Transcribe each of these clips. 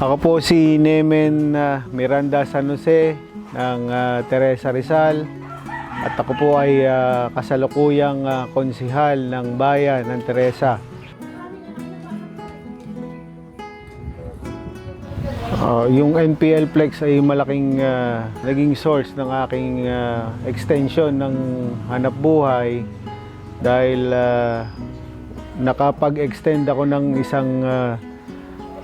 Ako po si Nemen ah, Miranda San Jose ng ah, Teresa Rizal at ako po ay ah, kasalukuyang ah, konsihal ng bayan ng Teresa. Ah, yung NPL Flex ay malaking ah, naging source ng aking ah, extension ng hanap buhay dahil ah, nakapag-extend ako ng isang ah,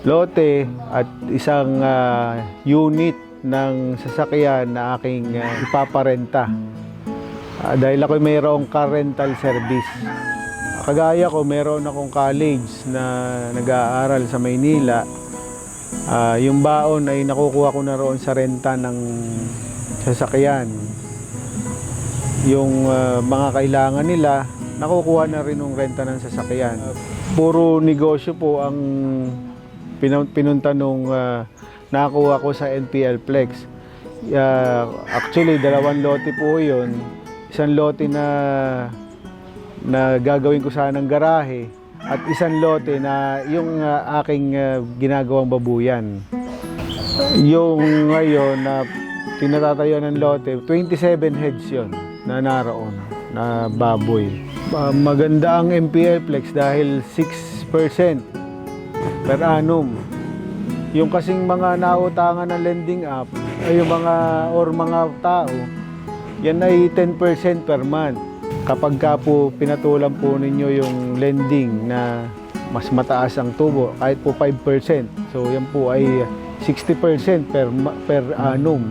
lote at isang ah, unit ng sasakyan na aking ah, ipaparenta. Ah, dahil ako mayroong car rental service. Kagaya ko, meron akong college na nag-aaral sa Maynila. Ah, yung baon ay nakukuha ko na roon sa renta ng sasakyan. Yung ah, mga kailangan nila, nakukuha na rin ng renta ng sasakyan. Puro negosyo po ang pinunta nung ah, nakuha ko sa NPL Flex. Ah, actually, dalawang lote po yun. Isang lote na na gagawin ko sanang garahe at isang lote na yung ah, aking ah, ginagawang babuyan. Yung ngayon na tinatatayo ng lote, 27 heads yon na naroon na baboy. Ah, maganda ang MPL Flex dahil 6% per annum. Yung kasing mga nautangan ng lending app, ay yung mga or mga tao, yan ay 10% per month. Kapag ka po pinatulan po ninyo yung lending na mas mataas ang tubo, kahit po 5%. So yan po ay 60% per, per annum.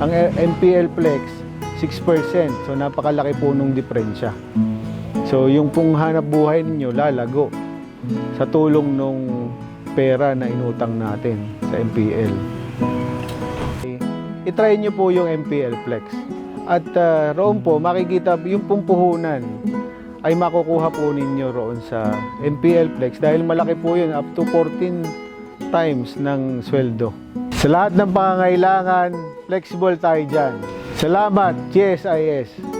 Ang MPL Flex, 6%. So napakalaki po nung diferensya. So yung pong hanap buhay ninyo lalago sa tulong nung pera na inutang natin sa MPL. I-try nyo po yung MPL Flex. At ah, roon po, makikita yung pong puhunan ay makukuha po ninyo roon sa MPL Flex dahil malaki po yun, up to 14 times ng sweldo. Sa lahat ng pangangailangan, flexible tayo dyan. Salamat, GSIS.